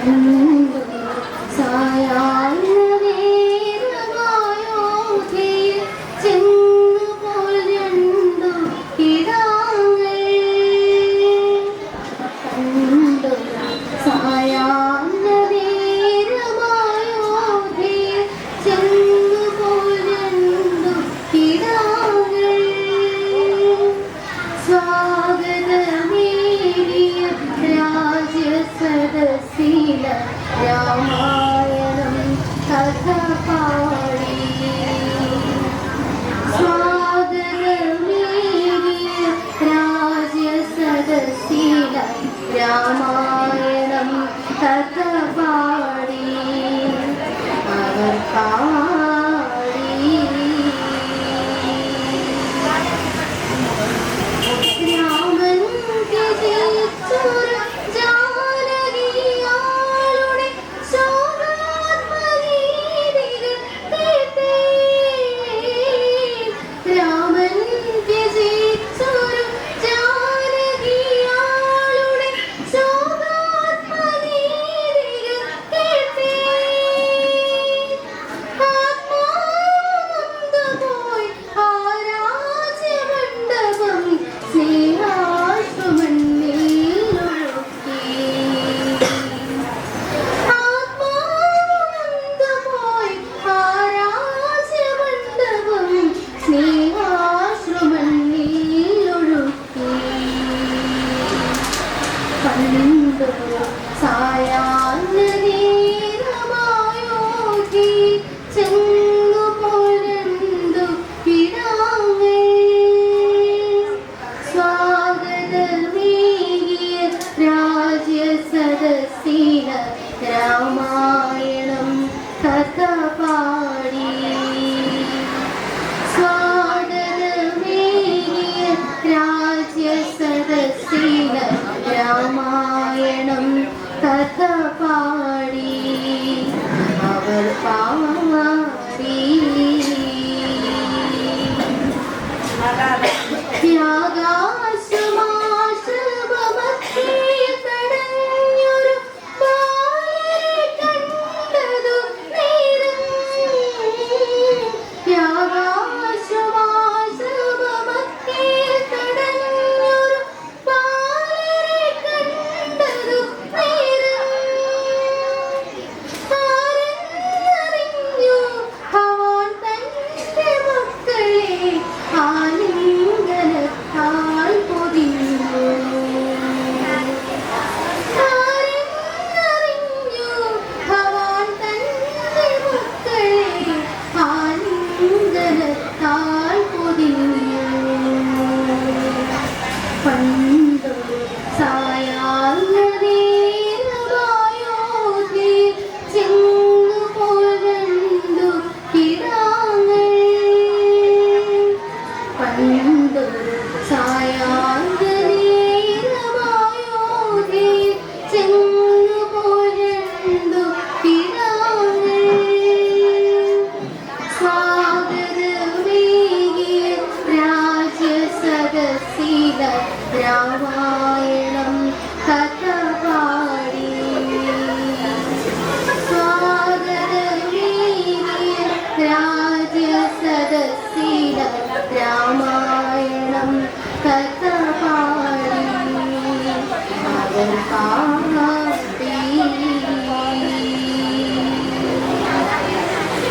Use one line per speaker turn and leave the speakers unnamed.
안들어서요. 羊毛 രാമായണം കഥ പാടി. സ്വാഗതമേകിയ രാജ്യസദസ്സില രാമായണം കഥ പാടി. അവർ പാടി. ത്യാഗാ രാജ്യസദസ്യ രാമായണം കഥ പാടി